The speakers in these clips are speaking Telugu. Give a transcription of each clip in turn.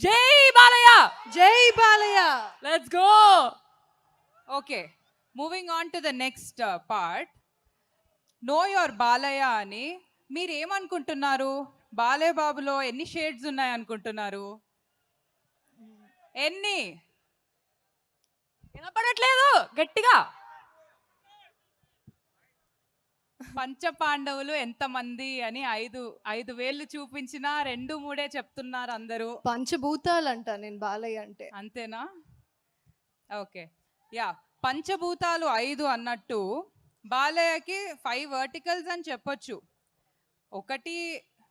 జై బాలయ్య! జై Balayya! Let's go okay moving on to the next part know your Balayya అని మీరు ఏమనుకుంటున్నారు బాలయ్య బాబులో ఎన్ని షేడ్స్ ఉన్నాయి అనుకుంటున్నారు? ఎన్ని? వినపడట్లేదు గట్టిగా. పంచ పాండవులు ఎంతమంది అని ఐదు ఐదు వేళ్ళు చూపించినా రెండు మూడే చెప్తున్నారు అందరూ. పంచభూతాలు అంట నేను బాలయ్య అంటే. అంతేనా? ఓకే. యా పంచభూతాలు ఐదు అన్నట్టు బాలయ్యకి ఫైవ్ వర్టికల్స్ అని చెప్పొచ్చు. ఒకటి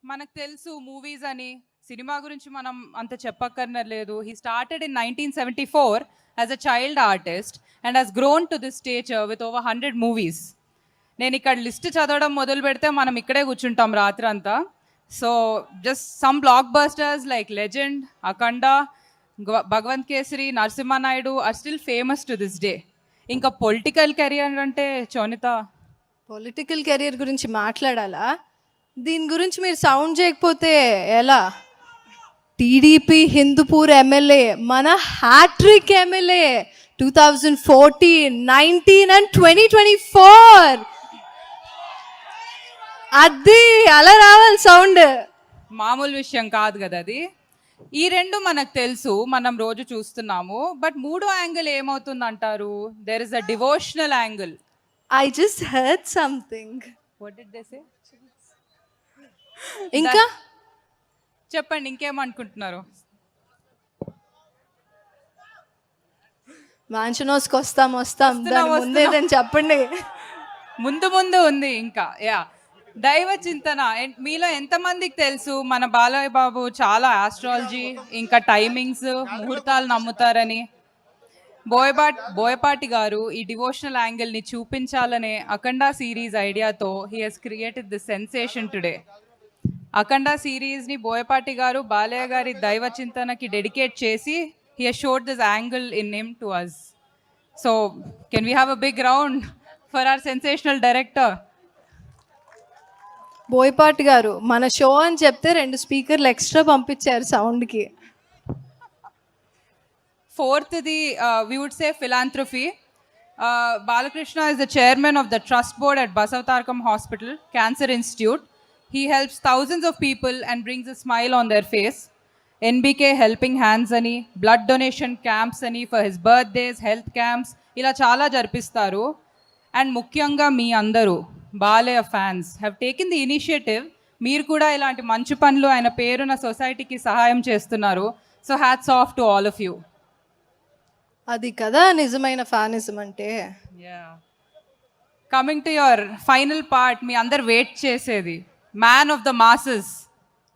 మనకు తెలుసు మూవీస్ అని. సినిమా గురించి మనం అంత చెప్పక్కర్లేదు. He started in nineteen seventy four as a child artist and has grown to this stature with over hundred movies నేను ఇక్కడ లిస్ట్ చదవడం మొదలు పెడితే మనం ఇక్కడే కూర్చుంటాం రాత్రి అంతా so just some blockbusters like Legend Akhanda Bhagavanth Kesari Narasimha Naidu are still famous to this day ఇంకా పొలిటికల్ కెరియర్ అంటే చోనిత పొలిటికల్ కెరియర్ గురించి మాట్లాడాలా? దీని గురించి మీరు సౌండ్ చేయకపోతే ఎలా? టీడీపీ హిందూపూర్ ఎమ్మెల్యే మన hattrick MLA two thousand fourteen nineteen and twenty twenty four అది అలా రావాలి సౌండ్. మామూలు విషయం కాదు కదా అది. ఈ రెండు మనకు తెలుసు మనం రోజు చూస్తున్నాము. బట్ మూడో యాంగిల్ ఏమవుతుంది అంటారు there is a devotional angle I just heard something what did they say ఇంకా చెప్పండి ఇంకేమనుకుంటున్నారు? మ్యాన్షన్ హౌస్కి వస్తాం వస్తాం. వస్తున్నాం, దాని ముందేదని చెప్పండి. ముందు ముందు ఉంది ఇంకా యా దైవ చింతన. మీలో ఎంతమందికి తెలుసు? మన బాలయ్య బాబు చాలా ఆస్ట్రాలజీ ఇంకా టైమింగ్స్ ముహూర్తాలు నమ్ముతారని. బోయపాటి బోయపాటి గారు ఈ డివోషనల్ యాంగిల్ని చూపించాలనే Akhanda series ఐడియాతో he has created the sensation today Akhanda సిరీస్ని Boyapati గారు బాలయ్య గారి దైవ చింతనకి డెడికేట్ చేసి he has showed this angle in name to us so can we have a big round for our sensational director Boyapati garu మన షో అని చెప్తే రెండు స్పీకర్లు ఎక్స్ట్రా పంపించారు సౌండ్కి. ఫోర్త్ది we would say philanthropy Balakrishna is the chairman of the trust board at Basavatarakam hospital cancer institute he helps thousands of people and brings a smile on their face NBK helping hands అని బ్లడ్ డొనేషన్ క్యాంప్స్ అని for his birthdays health camps ఇలా చాలా జరిపిస్తారు. అండ్ ముఖ్యంగా మీ అందరూ Balayya fans have taken the initiative మీరు కూడా ఇలాంటి మంచి పనులు ఆయన పేరున సొసైటీకి సహాయం చేస్తున్నారు. So hats off to all of you అది కదా నిజమైన ఫ్యానిజం అంటే. Coming to your final part మీ అందరు వెయిట్ చేసేది. Man of the masses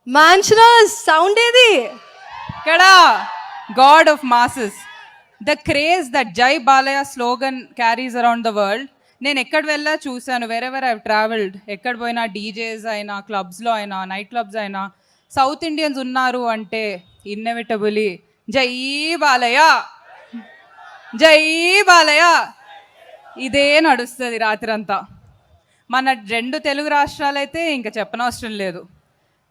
mansion sound ఏది? ఇక్కడ god of masses the craze that జై Balayya slogan carries around the world నేను ఎక్కడ వెళ్ళా చూశాను. వెరెవర్ ఐ ట్రావెల్డ్ ఎక్కడ పోయినా డీజేస్ అయినా క్లబ్స్లో అయినా నైట్ క్లబ్స్ అయినా సౌత్ ఇండియన్స్ ఉన్నారు అంటే ఇన్నెవిటబులీ జై బాలయ్య! జై బాలయ్య! ఇదే నడుస్తుంది రాత్రంతా. మన రెండు తెలుగు రాష్ట్రాలైతే ఇంకా చెప్పనవసరం లేదు.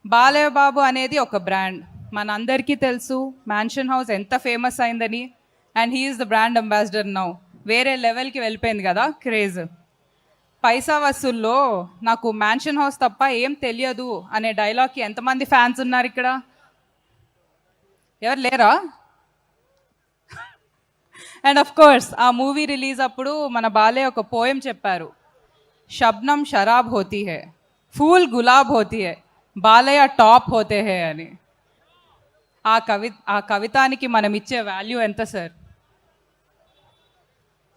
బాలయ్య బాబు అనేది ఒక బ్రాండ్. మనందరికీ తెలుసు మ్యాన్షన్ హౌస్ ఎంత ఫేమస్ అయిందని. And he's the brand ambassador now వేరే లెవెల్కి వెళ్ళిపోయింది కదా క్రేజ్. పైసా వసూల్లో నాకు మ్యాన్షన్ హౌస్ తప్ప ఏం తెలియదు అనే డైలాగ్కి ఎంతమంది ఫ్యాన్స్ ఉన్నారు ఇక్కడ? ఎవరు లేరా? అండ్ ఆఫ్ కోర్స్ ఆ మూవీ రిలీజ్ అప్పుడు మన బాలే ఒక పోయం చెప్పారు. షబ్నం షరాబ్ హోతీ హే ఫూల్ గులాబ్ హోతీ హే బాలయ్య టాప్ హోతే హే అని. ఆ కవి ఆ కవితానికి మనం ఇచ్చే వాల్యూ ఎంత సార్?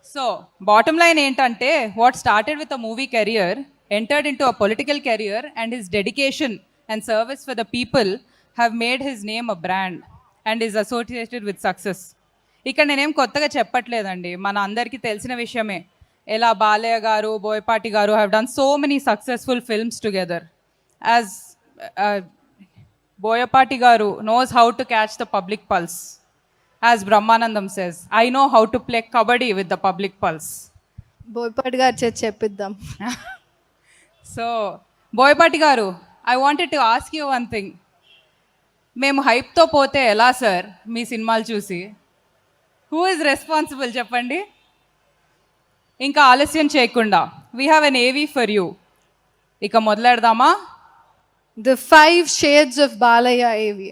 సో బాటమ్ లైన్ ఏంటంటే what started with a movie career entered into a political career and his dedication and service for the people have made his name a brand and is associated with success ఇక్కడ నేనేం కొత్తగా చెప్పట్లేదండి. మన అందరికీ తెలిసిన విషయమే. ఎలా Balayya garu Boyapati garu have done so many successful films together as Boyapati garu knows how to catch the public pulse as Brahmanandam says I know how to play kabaddi with the public pulse Boyapati garu చేసి చెప్పిద్దాం. So Boyapati garu I wanted to ask you one thing మేము హైప్తో పోతే ఎలా సార్ మీ సినిమాలు చూసి? హూ ఇస్ రెస్పాన్సిబుల్ చెప్పండి? ఇంకా ఆలస్యం చేయకుండా వీ హ్యావ్ ఎన్ ఏవీ ఫర్ యూ ఇక మొదలెడదామా? The five shades of Balayya ఏవి